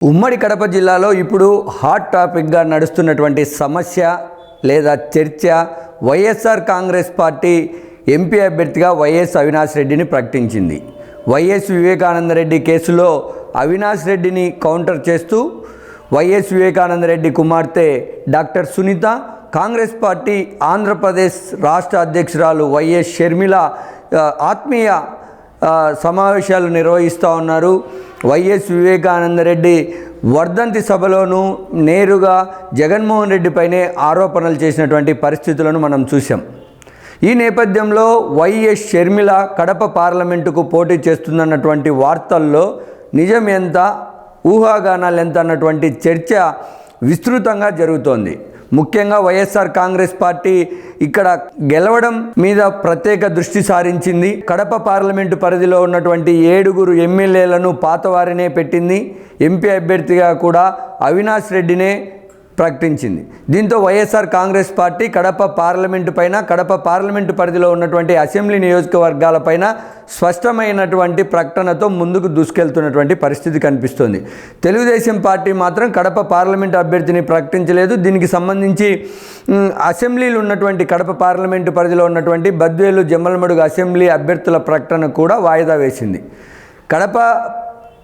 ఉమ్మడి కడప జిల్లాలో ఇప్పుడు హాట్ టాపిక్గా నడుస్తున్నటువంటి సమస్య లేదా చర్చ వైఎస్ఆర్ కాంగ్రెస్ పార్టీ ఎంపీ అభ్యర్థిగా వైఎస్ అవినాష్ రెడ్డిని ప్రకటించింది. వైఎస్ వివేకానందరెడ్డి కేసులో అవినాష్ రెడ్డిని కౌంటర్ చేస్తూ వైఎస్ వివేకానందరెడ్డి కుమార్తె doctor Sunitha Congress party Andhra Pradesh రాష్ట్ర అధ్యక్షురాలు వైఎస్ షర్మిల ఆత్మీయ సమావేశాలు నిర్వహిస్తూ ఉన్నారు. వైఎస్ వివేకానంద రెడ్డి వర్ధంతి సభలోనూ నేరుగా జగన్మోహన్ రెడ్డిపైనే ఆరోపణలు చేసినటువంటి పరిస్థితులను మనం చూసాం ఈ నేపథ్యంలో వైఎస్ షర్మిల కడప పార్లమెంటుకు పోటీ చేస్తుందన్నటువంటి వార్తల్లో నిజం ఎంత ఊహాగానాలు ఎంత అన్నటువంటి చర్చ విస్తృతంగా జరుగుతోంది. ముఖ్యంగా వైఎస్ఆర్ కాంగ్రెస్ పార్టీ ఇక్కడ గెలవడం మీద ప్రత్యేక దృష్టి సారించింది. కడప పార్లమెంటు పరిధిలో ఉన్నటువంటి ఏడుగురు ఎమ్మెల్యేలను పాతవారినే పెట్టింది. ఎంపీ అభ్యర్థిగా కూడా అవినాష్ రెడ్డినే ప్రకటించింది. దీంతో వైఎస్ఆర్ కాంగ్రెస్ పార్టీ కడప పార్లమెంటు పైన కడప పార్లమెంటు పరిధిలో ఉన్నటువంటి అసెంబ్లీ నియోజకవర్గాలపైన స్పష్టమైనటువంటి ప్రకటనతో ముందుకు దూసుకెళ్తున్నటువంటి పరిస్థితి కనిపిస్తోంది. తెలుగుదేశం పార్టీ మాత్రం కడప పార్లమెంటు అభ్యర్థిని ప్రకటించలేదు. దీనికి సంబంధించి అసెంబ్లీలు ఉన్నటువంటి కడప పార్లమెంటు పరిధిలో ఉన్నటువంటి బద్వేలు జమ్మలమడుగు అసెంబ్లీ అభ్యర్థుల ప్రకటన కూడా వాయిదా వేసింది. కడప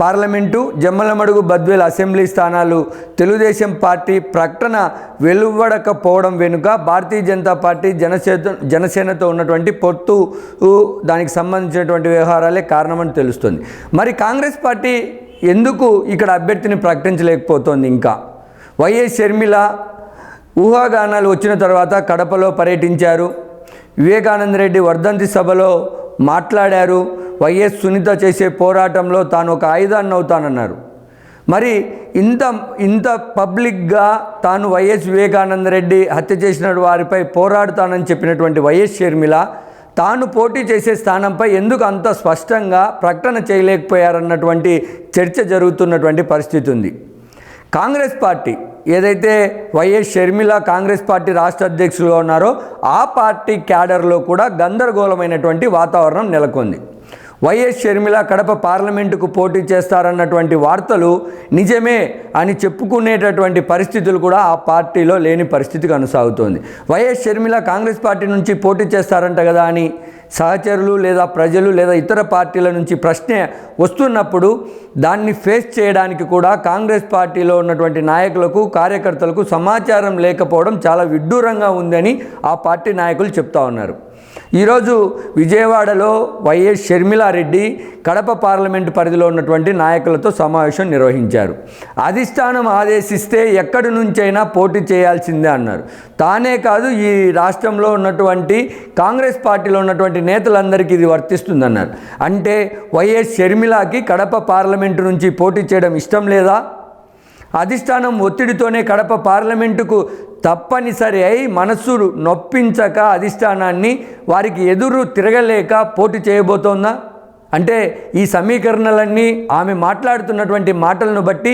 పార్లమెంటు జమ్మలమడుగు బద్వేల్ అసెంబ్లీ స్థానాలు తెలుగుదేశం పార్టీ ప్రకటన వెలువడకపోవడం వెనుక భారతీయ జనతా పార్టీ జనసేన జనసేనతో ఉన్నటువంటి పొత్తు దానికి సంబంధించినటువంటి వ్యవహారాలే కారణమని తెలుస్తుంది. మరి కాంగ్రెస్ పార్టీ ఎందుకు ఇక్కడ అభ్యర్థిని ప్రకటించలేకపోతోంది ఇంకా? వైఎస్ షర్మిల ఊహాగానాలు వచ్చిన తర్వాత కడపలో పర్యటించారు. వివేకానంద రెడ్డి వర్ధంతి సభలో మాట్లాడారు. వైఎస్ సునీత చేసే పోరాటంలో తాను ఒక ఆయుధాన్ని అవుతానన్నారు. మరి ఇంత ఇంత పబ్లిక్గా తాను వైఎస్ వివేకానంద రెడ్డి హత్య చేసిన వారిపై పోరాడుతానని చెప్పినటువంటి వైఎస్ షర్మిల తాను పోటీ చేసే స్థానంపై ఎందుకు అంత స్పష్టంగా ప్రకటన చేయలేకపోయారన్నటువంటి చర్చ జరుగుతున్నటువంటి పరిస్థితి ఉంది. కాంగ్రెస్ పార్టీ ఏదైతే వైఎస్ షర్మిల కాంగ్రెస్ పార్టీ రాష్ట్ర అధ్యక్షులుగా ఉన్నారో ఆ పార్టీ క్యాడర్లో కూడా గందరగోళమైనటువంటి వాతావరణం నెలకొంది. వైఎస్ షర్మిల కడప పార్లమెంటుకు పోటీ చేస్తారన్నటువంటి వార్తలు నిజమే అని చెప్పుకునేటటువంటి పరిస్థితులు కూడా ఆ పార్టీలో లేని పరిస్థితి కొనసాగుతోంది వైఎస్ షర్మిల కాంగ్రెస్ పార్టీ నుంచి పోటీ చేస్తారంట కదా అని సహచరులు లేదా ప్రజలు లేదా ఇతర పార్టీల నుంచి ప్రశ్నే వస్తున్నప్పుడు దాన్ని ఫేస్ చేయడానికి కూడా కాంగ్రెస్ పార్టీలో ఉన్నటువంటి నాయకులకు కార్యకర్తలకు సమాచారం లేకపోవడం చాలా విడ్డూరంగా ఉందని ఆ పార్టీ నాయకులు చెప్తా ఉన్నారు. ఈరోజు విజయవాడలో వైఎస్ షర్మిలారెడ్డి కడప పార్లమెంటు పరిధిలో ఉన్నటువంటి నాయకులతో సమావేశం నిర్వహించారు. అధిష్టానం ఆదేశిస్తే ఎక్కడి నుంచైనా పోటీ చేయాల్సిందే అన్నారు. తానే కాదు ఈ రాష్ట్రంలో ఉన్నటువంటి కాంగ్రెస్ పార్టీలో ఉన్నటువంటి నేతలందరికీ ఇది వర్తిస్తుందన్నారు. అంటే వైఎస్ షర్మిలాకి కడప పార్లమెంటు నుంచి పోటీ చేయడం ఇష్టం లేదా? అధిష్టానం ఒత్తిడితోనే కడప పార్లమెంటుకు తప్పనిసరి అయి మనస్సు నొప్పించక అధిష్టానాన్ని వారికి ఎదురు తిరగలేక పోటీ చేయబోతోందా? అంటే ఈ సమీకరణలన్నీ ఆమె మాట్లాడుతున్నటువంటి మాటలను బట్టి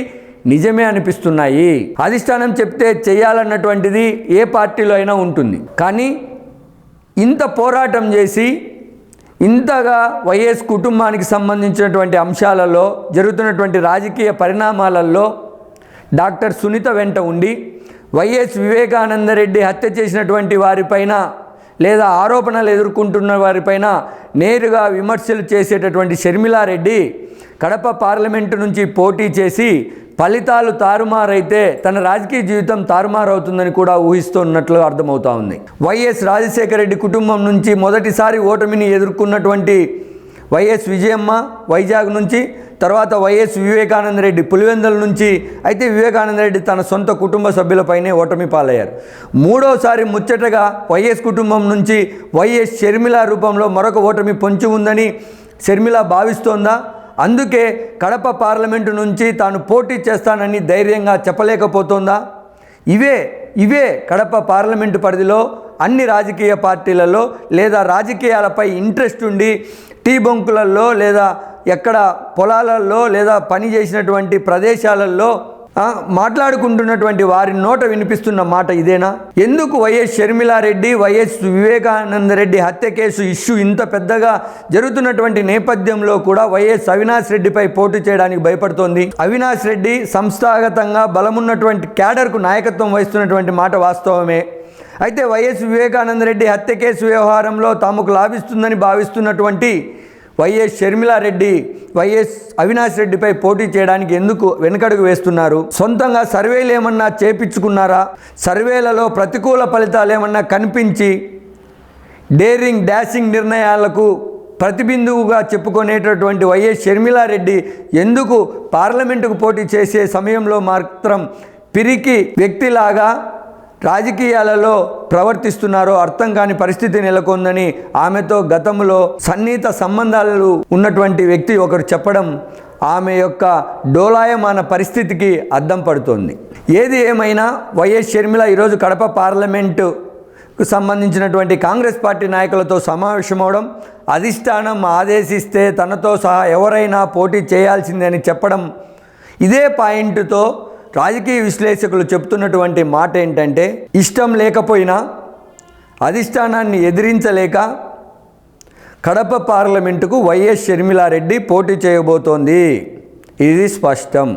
నిజమే అనిపిస్తున్నాయి. అధిష్టానం చెప్తే చేయాలన్నటువంటిది ఏ పార్టీలో అయినా ఉంటుంది. కానీ ఇంత పోరాటం చేసి ఇంతగా వైఎస్ కుటుంబానికి సంబంధించినటువంటి అంశాలలో జరుగుతున్నటువంటి రాజకీయ పరిణామాలలో డాక్టర్ సునీత వెంట ఉండి వైఎస్ వివేకానందరెడ్డి హత్య చేసినటువంటి వారిపైన లేదా ఆరోపణలు ఎదుర్కొంటున్న వారిపైన నేరుగా విమర్శలు చేసేటటువంటి షర్మిలారెడ్డి కడప పార్లమెంటు నుంచి పోటీ చేసి ఫలితాలు తారుమారైతే తన రాజకీయ జీవితం తారుమారవుతుందని కూడా ఊహిస్తున్నట్లు అర్థమవుతా ఉంది. వైఎస్ రాజశేఖర రెడ్డి కుటుంబం నుంచి మొదటిసారి ఓటమిని ఎదుర్కొన్నటువంటి వైఎస్ విజయమ్మ వైజాగ్ నుంచి తర్వాత వైఎస్ వివేకానంద రెడ్డి పులివెందుల నుంచి అయితే వివేకానంద రెడ్డి తన సొంత కుటుంబ సభ్యులపైనే ఓటమి పాలయ్యారు. మూడోసారి ముచ్చటగా వైఎస్ కుటుంబం నుంచి వైఎస్ షర్మిల రూపంలో మరొక ఓటమి పొంచి ఉందని షర్మిల భావిస్తోందా? అందుకే కడప పార్లమెంటు నుంచి తాను పోటీ చేస్తానని ధైర్యంగా చెప్పలేకపోతోందా? ఇవే ఇవే కడప పార్లమెంటు పరిధిలో అన్ని రాజకీయ పార్టీలలో లేదా రాజకీయాలపై ఇంట్రెస్ట్ ఉండి టీ బొంకులలో లేదా ఎక్కడ పొలాలలో లేదా పని చేసినటువంటి ప్రదేశాలలో మాట్లాడుకుంటున్నటువంటి వారి నోట వినిపిస్తున్న మాట ఇదేనా? ఎందుకు వైఎస్ షర్మిలారెడ్డి వైఎస్ వివేకానంద రెడ్డి హత్య కేసు ఇష్యూ ఇంత పెద్దగా జరుగుతున్నటువంటి నేపథ్యంలో కూడా వైఎస్ అవినాష్ రెడ్డిపై పోటీ చేయడానికి భయపడుతోంది? అవినాష్ రెడ్డి సంస్థాగతంగా బలమున్నటువంటి క్యాడర్కు నాయకత్వం వహిస్తున్నటువంటి మాట వాస్తవమే. అయితే వైఎస్ వివేకానంద రెడ్డి హత్య కేసు వ్యవహారంలో తాముకు లాభిస్తుందని భావిస్తున్నటువంటి వైఎస్ షర్మిలారెడ్డి వైఎస్ అవినాష్ రెడ్డిపై పోటీ చేయడానికి ఎందుకు వెనుకడుగు వేస్తున్నారు? సొంతంగా సర్వేలు ఏమన్నా చేపించుకున్నారా? సర్వేలలో ప్రతికూల ఫలితాలు ఏమన్నా కనిపించి డేరింగ్ డాషింగ్ నిర్ణయాలకు ప్రతిబిందువుగా చెప్పుకునేటటువంటి వైఎస్ షర్మిలారెడ్డి ఎందుకు పార్లమెంటుకు పోటీ చేసే సమయంలో మాత్రం పిరికి వ్యక్తిలాగా రాజకీయాలలో ప్రవర్తిస్తున్నారో అర్థం కాని పరిస్థితి నెలకొందని ఆమెతో గతంలో సన్నిహిత సంబంధాలు ఉన్నటువంటి వ్యక్తి ఒకరు చెప్పడం ఆమె యొక్క డోలాయమాన పరిస్థితికి అద్దం పడుతోంది. ఏది ఏమైనా వైఎస్ షర్మిల ఈరోజు కడప పార్లమెంటు కు సంబంధించినటువంటి కాంగ్రెస్ పార్టీ నాయకులతో సమావేశమవడం అధిష్టానం ఆదేశిస్తే తనతో సహా ఎవరైనా పోటీ చేయాల్సిందని చెప్పడం ఇదే పాయింట్తో రాజకీయ విశ్లేషకులు చెప్తున్నటువంటి మాట ఏంటంటే ఇష్టం లేకపోయినా అధిష్టానాన్ని ఎదిరించలేక కడప పార్లమెంటుకు వైఎస్ షర్మిలారెడ్డి పోటీ చేయబోతోంది. ఇది స్పష్టం.